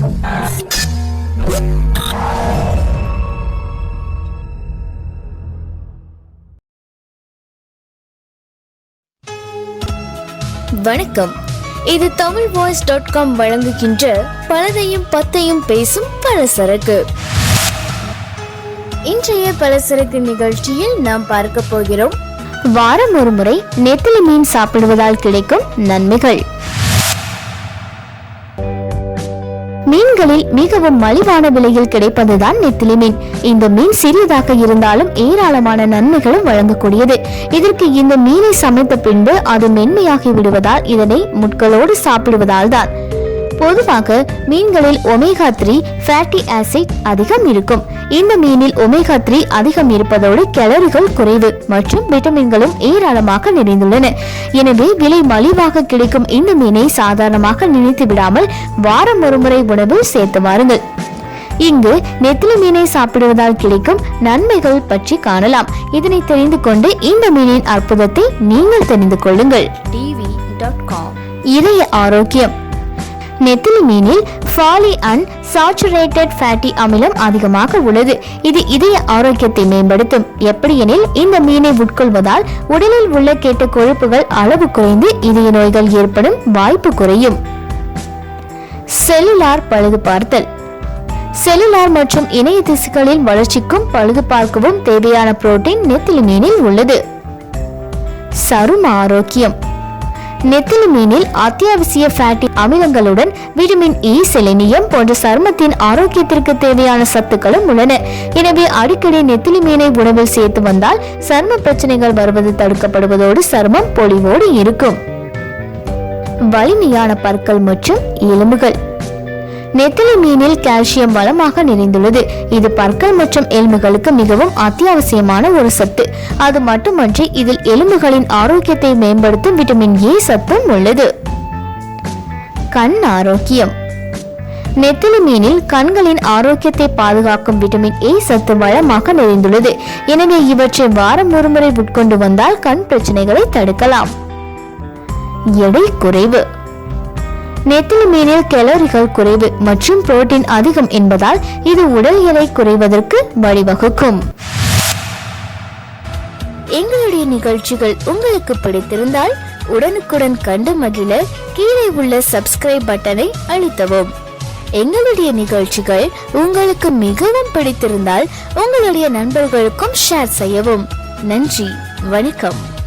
வணக்கம். இது Tamil voice dot com வழங்குகின்ற பலதையும் பத்தையும் பேசும் பலசரக்கு. இன்றைய பலசரக்கு நிகழ்ச்சியில் நாம் பார்க்க போகிறோம். வாரம் ஒரு முறை நெத்திலி மீன் சாப்பிடுவதால் கிடைக்கும் நன்மைகள். மீன்களில் மிகவும் மலிவான விலையில் கிடைப்பதுதான் நெத்திலி மீன் இந்த மீன் சிறியதாக இருந்தாலும் ஏராளமான நன்மைகளும் வழங்கக்கூடியது. இதற்கு இந்த மீனை சமைத்த பின்பு அது மென்மையாகி விடுவதால் இதனை முட்களோடு சாப்பிடுவதால் தான் பொதுவாக மீன்களில் ஒமேகா த்ரீ ஃபேட்டி ஆசிட் அதிகம் இருக்கும். இந்த மீனில் ஒமேகா த்ரீ அதிகம் இருப்பதோடு கேலரிகள் குறைவு மற்றும் விட்டமின்களும் ஏராளமாக நிறைந்துள்ளன. எனவே விலை மலிவாக கிடைக்கும் இந்த மீனை சாதாரணமாக நினைத்து விடாமல் வாரம் ஒருமுறை உணவில் சேர்த்து வாருங்கள். இங்கு நெத்திலி மீனை சாப்பிடுவதால் கிடைக்கும் நன்மைகள் பற்றி காணலாம். இதனை தெரிந்து கொண்டு இந்த மீனின் அற்புதத்தை நீங்கள் தெரிந்து கொள்ளுங்கள். இதய ஆரோக்கியம். நெத்திலி மீனில் ஃபாலி அண்ட் சாச்சுரேட்டட் ஃபேட்டி அமிலம் அதிகமாக உள்ளது. இது இதய ஆரோக்கியத்தை மேம்படுத்தும். எப்படியெனில் இந்த மீனை உட்கொள்வதால் உடலில் உள்ள கெட்ட கொழுப்புகள் அளவு குறைந்து இதய நோய்கள் ஏற்படும் வாய்ப்பு குறையும். செல்லுலார் பழுது பார்த்தல் செல்லுலார் மற்றும் இணைய திசுக்களின் வளர்ச்சிக்கும் பழுது பார்க்கவும் தேவையான புரோட்டீன் நெத்திலி மீனில் உள்ளது. சரும ஆரோக்கியம். நெத்திலி மீனில் அத்தியாவசிய ஃபேட்டி அமிலங்களுடன் விட்டமின் இ செலினியம் போன்ற சருமத்தின் ஆரோக்கியத்திற்கு தேவையான சத்துக்களும் உள்ளன. எனவே அடிக்கடி நெத்திலி மீனை உணவில் சேர்த்து வந்தால் சரும பிரச்சனைகள் வருவது தடுக்கப்படுவதோடு சருமம் பொலிவோடு இருக்கும். வலிமையான பற்கள் மற்றும் எலும்புகள். நெத்திலி மீனில் கால்சியம் வளமாக நிறைந்துள்ளது. இது பற்கள் மற்றும் எலும்புகளுக்கு மிகவும் அத்தியாவசியமான ஒரு சத்து. அது மட்டுமன்றி இதில் எலும்புகளின் ஆரோக்கியத்தை மேம்படுத்தும் விட்டமின் ஏ சத்தும் உள்ளது. கண் ஆரோக்கியம். நெத்திலி மீனில் கண்களின் ஆரோக்கியத்தை பாதுகாக்கும் விட்டமின் ஏ சத்து வளமாக நிறைந்துள்ளது. எனவே இவற்றை வாரம் ஒருமுறை உட்கொண்டு வந்தால் கண் பிரச்சனைகளை தடுக்கலாம். எடை குறைவு. நெத்திலி மீனில் கேலரிகள் குறைவு மற்றும் புரோட்டீன் அதிகம் என்பதால் இது உடல் எடை குறைவதற்கு வழிவகுக்கும். எங்களுடைய நிகழ்ச்சிகள் உங்களுக்கு பிடித்திருந்தால் உடனுக்குடன் கண்டு மகிழ கீழே உள்ள சப்ஸ்கிரைப் பட்டனை அழுத்தவும். எங்களுடைய நிகழ்ச்சிகள் உங்களுக்கு மிகவும் பிடித்திருந்தால் உங்களுடைய நண்பர்களுக்கும் ஷேர் செய்யவும். நன்றி வணக்கம்.